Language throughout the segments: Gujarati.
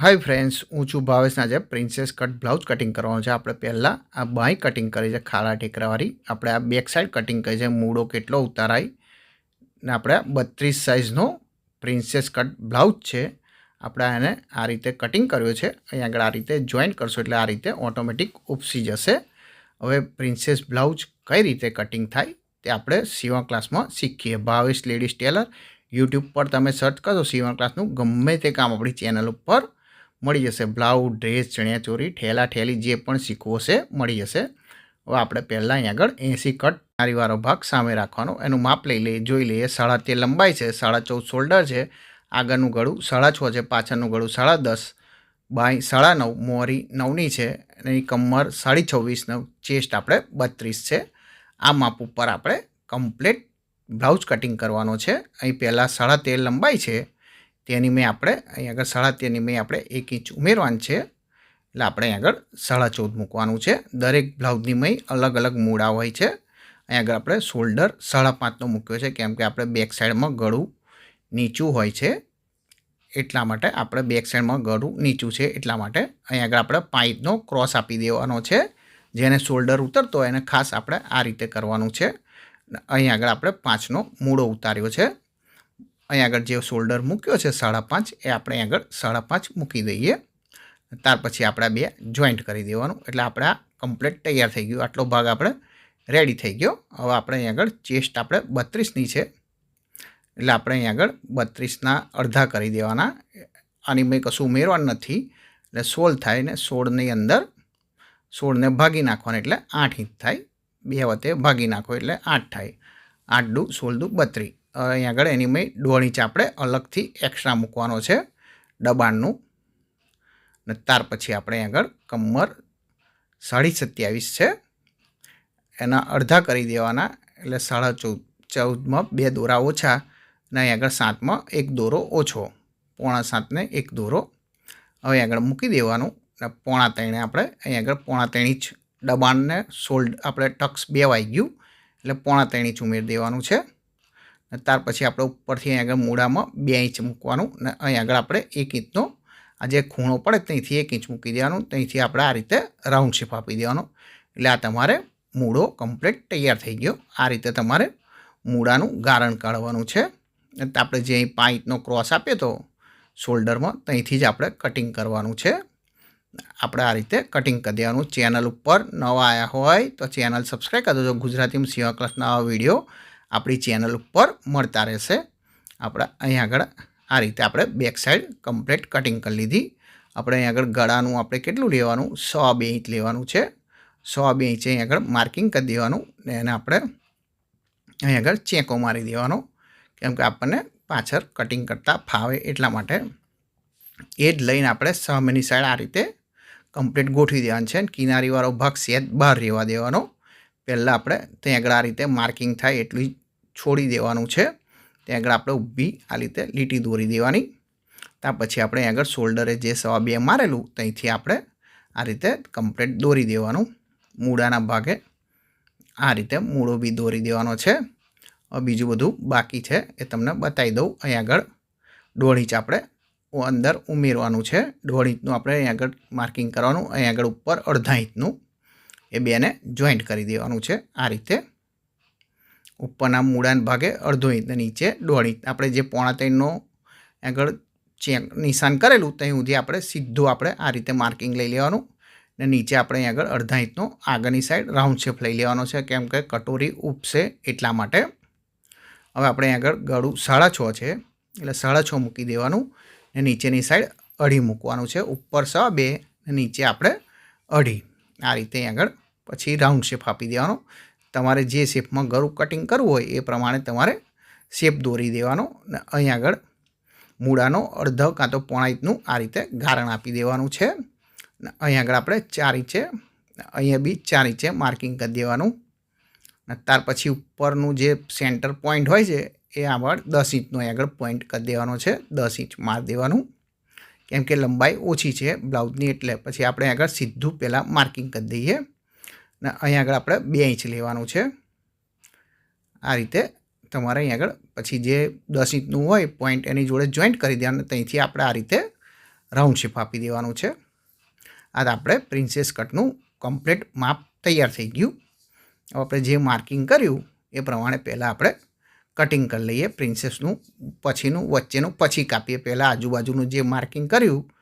હાય ફ્રેન્ડ્સ હું છું ભાવેશ આજે પ્રિન્સેસ કટ બ્લાઉઝ કટિંગ કરવાનું છે. આપણે પહેલાં આ બાય કટિંગ કરી છે ખાલા ટેકરાવાળી આપણે આ બેક સાઈડ કટિંગ કરી છે, મૂળો કેટલો ઉતારાય. ને આપણે બત્રીસ સાઇઝનો પ્રિન્સેસ કટ બ્લાઉઝ છે. આપણે એને આ રીતે કટિંગ કર્યો છે. અહીં આગળ આ રીતે જોઈન્ટ કરશો એટલે આ રીતે ઓટોમેટિક ઉપસી જશે. હવે પ્રિન્સેસ બ્લાઉઝ કઈ રીતે કટિંગ થાય તે આપણે સીવા ક્લાસમાં શીખીએ. ભાવેશ લેડીઝ ટેલર યુટ્યુબ પર તમે સર્ચ કરશો સીવણ ક્લાસનું ગમે તે કામ આપણી ચેનલ ઉપર મળી જશે. બ્લાઉઝ, ડ્રેસ ચણિયાચોરી ઠેલા ઠેલી જે પણ શીખવો છે મળી જશે. હવે આપણે પહેલાં અહીં આગળ એંસી કટ નારીવાળો ભાગ સામે રાખવાનો. એનું માપ લઈ લઈએ, જોઈ લઈએ. સાડા તેર લંબાઈ છે, સાડા ચૌદ શોલ્ડર છે. આગળનું ગળું સાડા છ છે, પાછળનું ગળું સાડા દસ. બાય સાડા નવ, મોરી નવની છે. અને કમર સાડી છવ્વીસ નવ ચેસ્ટ આપણે બત્રીસ છે. આ માપ ઉપર આપણે કમ્પ્લેટ બ્લાઉઝ કટિંગ કરવાનો છે. અહીં પહેલાં સાડા તેર લંબાઈ છે. તેની મેં આપણે અહીં આગળ સાડા તેરની મેં આપણે એક ઇંચ ઉમેરવાનું છે. એટલે આપણે અહીં આગળ સાડા ચૌદ મૂકવાનું છે. દરેક બ્લાઉઝની મેં અલગ અલગ મૂળા હોય છે. અહીં આગળ આપણે શોલ્ડર સાડા પાંચનો મૂક્યો છે, કેમ કે આપણે બેક સાઈડમાં ગળું નીચું હોય છે. એટલા માટે આપણે બેક સાઈડમાં ગળું નીચું છે, એટલા માટે અહીં આગળ આપણે પાઇપનો ક્રોસ આપી દેવાનો છે. જેને શોલ્ડર ઉતરતો એને ખાસ આપણે આ રીતે કરવાનું છે. અહીં આગળ આપણે પાંચનો મૂળો ઉતાર્યો છે. અહીં આગળ જે શોલ્ડર મૂક્યો છે સાડા પાંચ, એ આપણે આગળ સાડા પાંચ મૂકી દઈએ. ત્યાર પછી આપણે બે જોઈન્ટ કરી દેવાનું. એટલે આપણે આ કમ્પ્લીટ તૈયાર થઈ ગયું. આટલો ભાગ આપણે રેડી થઈ ગયો. હવે આપણે અહીં આગળ ચેસ્ટ આપણે બત્રીસની છે. એટલે આપણે અહીં આગળ બત્રીસના અડધા કરી દેવાના. આની મેં કશું ઉમેરવાનું નથી. એટલે સોળ થાય ને સોળની અંદર સોળને ભાગી નાખવાનું એટલે આઠ ઇંચ થાય. બે વખતે ભાગી નાખો એટલે આઠ થાય. આઠ દુ સોળ દુ બત્રીસ. અહીં આગળ એની મેં દોઢ ઇંચ આપણે, અલગથી એક્સ્ટ્રા મૂકવાનો છે, દબાણનું. ને ત્યાર પછી આપણે અહીં આગળ કમર સાડી સત્યાવીસ છે. એના અડધા કરી દેવાના, એટલે સાડા ચૌદ, ચૌદમાં બે દોરા ઓછા ને અહીં આગળ સાતમાં એક દોરો ઓછો, પોણા સાતને એક દોરો. હવે આગળ મૂકી દેવાનું, ને પોણા ત્રણે આપણે અહીં આગળ પોણા ત્રણ ઇંચ દબાણને સોલ્ડ, આપણે ટક્સ બે વાઈ ગયું એટલે પોણા ત્રણ ઇંચ ઉમેરી દેવાનું છે. ત્યાર પછી આપણે ઉપરથી અહીં આગળ મૂળામાં બે ઇંચ મૂકવાનું ને અહીં આગળ આપણે એક ઇંચનો આ જે ખૂણો પડે ત્યાંથી એક ઇંચ મૂકી દેવાનું. ત્યાંથી આપણે આ રીતે રાઉન્ડ શેપ આપી દેવાનો. એટલે આ તમારે મૂળો કમ્પ્લીટ તૈયાર થઈ ગયો. આ રીતે તમારે મૂળાનું ગારણ કાઢવાનું છે. આપણે જે અહીં પાંચનો ક્રોસ આપ્યો તો શોલ્ડરમાં ત્યાંથી જ આપણે કટિંગ કરવાનું છે. આપણે આ રીતે કટિંગ કરી દેવાનું. ચેનલ ઉપર નવા આવ્યા હોય તો ચેનલ સબસ્ક્રાઈબ કરી દેજો. ગુજરાતીમાં સિંહ ક્લાસના વીડિયો આપણી ચેનલ ઉપર મળતા રહેશે. આપણે અહીં આગળ આ રીતે આપણે બેક સાઈડ કમ્પ્લીટ કટિંગ કરી લીધી. આપણે અહીં આગળ ગળાનું આપણે કેટલું લેવાનું? સો બે ઇંચ લેવાનું છે. સો બે ઇંચ અહીં આગળ માર્કિંગ કરી દેવાનું ને એને આપણે અહીં આગળ ચેકો મારી દેવાનો. કેમ કે આપણને પાછળ કટિંગ કરતાં ફાવે એટલા માટે. એ જ લઈને આપણે સામેની સાઈડ આ રીતે કમ્પ્લીટ ગોઠવી દેવાનું છે કિનારીવાળો ભાગ સેજ બહાર રહેવા દેવાનો. પહેલાં આપણે ત્યાં આગળ આ રીતે માર્કિંગ થાય એટલું છોડી દેવાનું છે. ત્યાં આગળ આપણે ઊભી આ રીતે લીટી દોરી દેવાની. ત્યાં પછી આપણે આગળ શોલ્ડરે જે સવા બે મારેલું, ત્યાંથી આપણે આ રીતે કમ્પ્લેટ દોરી દેવાનું. મૂળાના ભાગે આ રીતે મૂળો બી દોરી દેવાનો છે. બીજું બધું બાકી છે એ તમને બતાવી દઉં. અહીં આગળ દોઢ આપણે અંદર ઉમેરવાનું છે. દોઢ આપણે અહીં આગળ માર્કિંગ કરવાનું. અહીં આગળ ઉપર અડધા ઇંચનું એ બેને જોઈન્ટ કરી દેવાનું છે. આ રીતે ઉપરના મૂળાના ભાગે અડધો ઇંચ નીચે દોઢ ઇંચ. આપણે જે પોણા ત્રણનો આગળ ચેક નિશાન કરેલું ત્યાં સુધી આપણે સીધું આપણે આ રીતે માર્કિંગ લઈ લેવાનું ને નીચે આપણે અહીં આગળ અડધા ઇંચનો આગળની સાઈડ રાઉન્ડ શેપ લઈ લેવાનો છે. કેમ કે કટોરી ઉપસે એટલા માટે. હવે આપણે અહીં આગળ ગળું સાડા છ છે, એટલે સાડા છ મૂકી દેવાનું ને નીચેની સાઈડ અઢી મૂકવાનું છે. ઉપર સવા બે ને નીચે આપણે અઢી. આ રીતે આગળ પછી રાઉન્ડ શેપ આપી દેવાનો. તમારે જે શેપમાં ગળું કટિંગ કરવું હોય એ પ્રમાણે તમારે શેપ દોરી દેવાનો ને અહીં આગળ મૂળાનો અડધો કાં તો પોણા ઇંચનું આ રીતે ગારણ આપી દેવાનું છે. ને અહીં આગળ આપણે ચાર ઇંચે અહીંયા બી ચાર ઇંચે માર્કિંગ કરી દેવાનું. ને ત્યાર પછી ઉપરનું જે સેન્ટર પોઈન્ટ હોય છે એ આગળ દસ ઇંચનો આગળ પોઈન્ટ કરી દેવાનો છે. દસ ઇંચ માર દેવાનું. કેમ કે લંબાઈ ઓછી છે બ્લાઉઝની એટલે પછી આપણે આગળ સીધું પહેલાં માર્કિંગ કરી દઈએ. ને અહીં આગળ આપણે બે ઇંચ લેવાનું છે. આ રીતે તમારે અહીં આગળ પછી જે દસ ઇંચનું હોય પોઈન્ટ એની જોડે જોઈન્ટ કરી દેવાનું ત્યાંથી આપણે આ રીતે રાઉન્ડ શેપ આપી દેવાનું છે. આ આપણે પ્રિન્સેસ કટનું કમ્પ્લીટ માપ તૈયાર થઈ ગયું. હવે આપણે જે માર્કિંગ કર્યું એ પ્રમાણે પહેલાં આપણે કટિંગ કરી લઈએ પ્રિન્સેસનું પછીનું, વચ્ચેનું, પછી કાપીએ. પહેલાં આજુબાજુનું જે માર્કિંગ કર્યું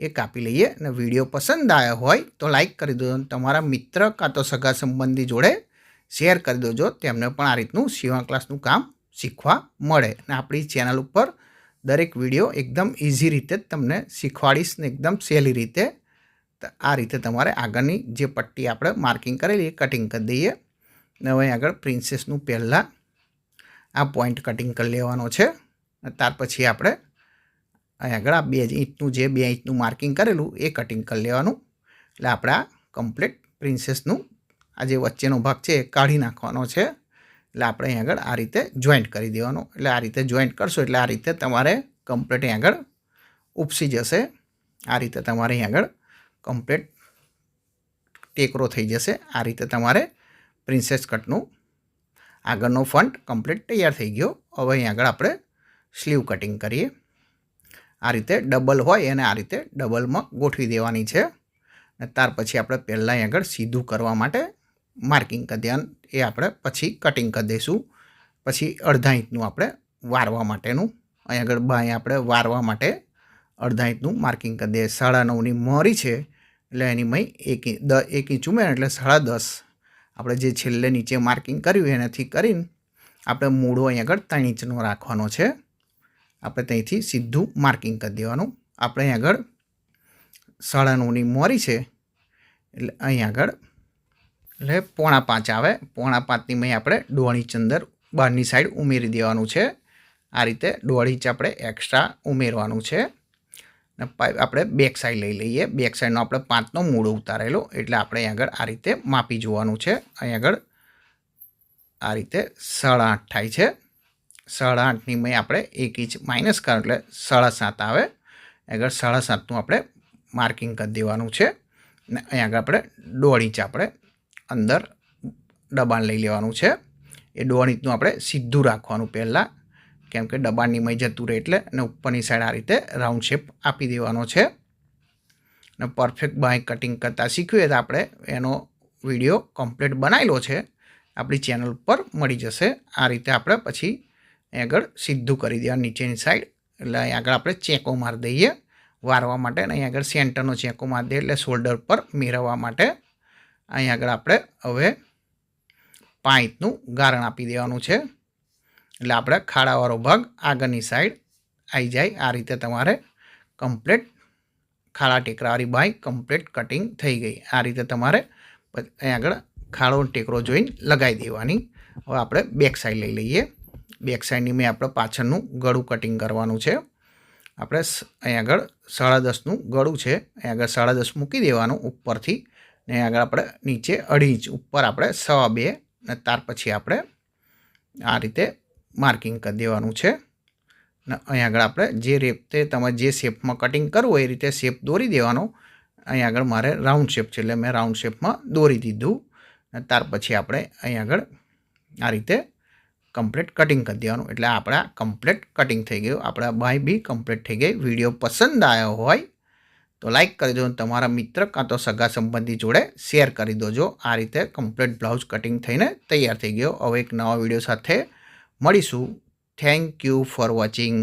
એ કાપી લઈએ અને વીડિયો પસંદ આવ્યો હોય તો લાઇક કરી દો તમારા મિત્ર કાં તો સગા સંબંધી જોડે શેર કરી દેજો. તેમને પણ આ રીતનું સીવણ ક્લાસનું કામ શીખવા મળે. અને આપણી ચેનલ ઉપર દરેક વીડિયો એકદમ ઇઝી રીતે જ તમને શીખવાડીશ ને એકદમ સહેલી રીતે. આ રીતે તમારે આગળની જે પટ્ટી આપણે માર્કિંગ કરેલી એ કટિંગ કરી દઈએ. ને હવે આગળ પ્રિન્સેસનું પહેલાં આ પોઈન્ટ કટિંગ કરી લેવાનો છે. ત્યાર પછી આપણે આગળ આ બે ઇંચનું જે બે ઇંચનું માર્કિંગ કરેલું એ કટિંગ કરી લેવાનું. એટલે આપણે કમ્પ્લીટ પ્રિન્સેસનું આ જે વચ્ચેનો ભાગ છે એ કાઢી નાખવાનો છે. એટલે આપણે અહીં આગળ આ રીતે જોઈન્ટ કરી દેવાનું. એટલે આ રીતે જોઈન્ટ કરશો એટલે આ રીતે તમારે કમ્પ્લીટ અહીં આગળ ઉપસી જશે. આ રીતે તમારે અહીં આગળ કમ્પ્લીટ ટેકરો થઈ જશે. આ રીતે તમારે પ્રિન્સેસ કટનું આગળનો ફંટ કમ્પ્લીટ તૈયાર થઈ ગયો. હવે અહીં આગળ આપણે સ્લીવ કટિંગ કરીએ. આ રીતે ડબલ હોય એને આ રીતે ડબલમાં ગોઠવી દેવાની છે. અને ત્યાર પછી આપણે પહેલાં આગળ સીધું કરવા માટે માર્કિંગ કરી દેવાનું એ આપણે પછી કટિંગ કરી દઈશું. પછી અડધા ઇંચનું આપણે વારવા માટેનું, અહીં આગળ બાય આપણે વારવા માટે અડધા ઇંચનું માર્કિંગ કરી દઈએ. સાડા નવની મોરી છે, એટલે એની મય એક દ, એક ઇંચ ઉમેરે, એટલે સાડા દસ. આપણે જે છેલ્લે નીચે માર્કિંગ કર્યું એનાથી કરીને આપણે મૂળો અહીં આગળ ત્રણ ઇંચનો રાખવાનો છે. આપણે ત્યાંથી સીધું માર્કિંગ કરી દેવાનું. આપણે અહીં આગળ સાડા નવની મોરી છે, એટલે અહીં આગળ, એટલે પોણા પાંચ આવે. પોણા પાંચની મેં આપણે દોઢ ઇંચ અંદર બહારની સાઈડ ઉમેરી દેવાનું છે. આ રીતે દોઢ ઇંચ આપણે એક્સ્ટ્રા ઉમેરવાનું છે. ને આપણે બેક સાઈડ લઈ લઈએ. બેક સાઈડનો આપણે પાંચનો મૂળો ઉતારેલો, એટલે આપણે અહીં આગળ આ રીતે માપી જોવાનું છે. અહીં આગળ આ રીતે સાડા આઠ થાય છે. સાડા આઠની મેં આપણે એક ઇંચ માઇનસ કરો એટલે સાડા સાત આવે. આગળ સાડા સાતનું આપણે માર્કિંગ કરી દેવાનું છે. ને અહીં આગળ આપણે દોઢ ઇંચ આપણે અંદર દબાણ લઈ લેવાનું છે. એ દોઢ ઇંચનું આપણે સીધું રાખવાનું પહેલાં. કેમ કે દબાણની મય જતું રહે એટલે અને ઉપરની સાઈડ આ રીતે રાઉન્ડ શેપ આપી દેવાનો છે. અને પરફેક્ટ બાય કટિંગ કરતાં શીખવીએ તો આપણે એનો વીડિયો કમ્પ્લીટ બનાવેલો છે. આપણી ચેનલ પર મળી જશે. આ રીતે આપણે પછી આગળ સીધું કરી દેવા નીચેની સાઈડ એટલે અહીં આગળ આપણે ચેકો મારી દઈએ. વારવા માટે અને અહીં આગળ સેન્ટરનો ચેકો મારી દઈએ, એટલે શોલ્ડર પર મેળવવા માટે અહીં આગળ આપણે હવે પાંચનું ગારણ આપી દેવાનું છે. એટલે આપણે ખાડાવાળો ભાગ આગળની સાઈડ આવી જાય. આ રીતે તમારે કમ્પ્લીટ ખાડા ટેકરાવાળી બાઈક કમ્પ્લીટ કટિંગ થઈ ગઈ. આ રીતે તમારે અહીં આગળ ખાડો ટેકરો જોઈને લગાવી દેવાની. હવે આપણે બેક સાઈડ લઈ લઈએ. બેક સાઈડની મેં આપણે પાછળનું ગળું કટિંગ કરવાનું છે. આપણે અહીં આગળ સાડા દસનું ગળું છે. અહીં આગળ સાડા દસ મૂકી દેવાનું ઉપરથી. ને આગળ આપણે નીચે અઢી ઇંચ ઉપર આપણે સવા બે ને ત્યાર પછી આપણે આ રીતે માર્કિંગ કરી દેવાનું છે. ને અહીં આગળ આપણે જે રેપતે તમે જે શેપમાં કટિંગ કરવું એ રીતે શેપ દોરી દેવાનો. અહીં આગળ મારે રાઉન્ડ શેપ છે એટલે મેં રાઉન્ડ શેપમાં દોરી દીધું. અને ત્યાર પછી આપણે અહીં આગળ આ રીતે કમ્પ્લીટ કટિંગ કરી દેવાનું. એટલે આપણા કમ્પ્લીટ કટિંગ થઈ ગયું. આપણા બાય બી કમ્પ્લીટ થઈ ગઈ. વીડિયો પસંદ આવ્યો હોય તો લાઈક કરી દો તમારા મિત્ર કાં તો સગા સંબંધી જોડે શેર કરી દોજો. આ રીતે કમ્પ્લીટ બ્લાઉઝ કટિંગ થઈને તૈયાર થઈ ગયો. હવે એક નવા વીડિયો સાથે મળીશું. Thank you for watching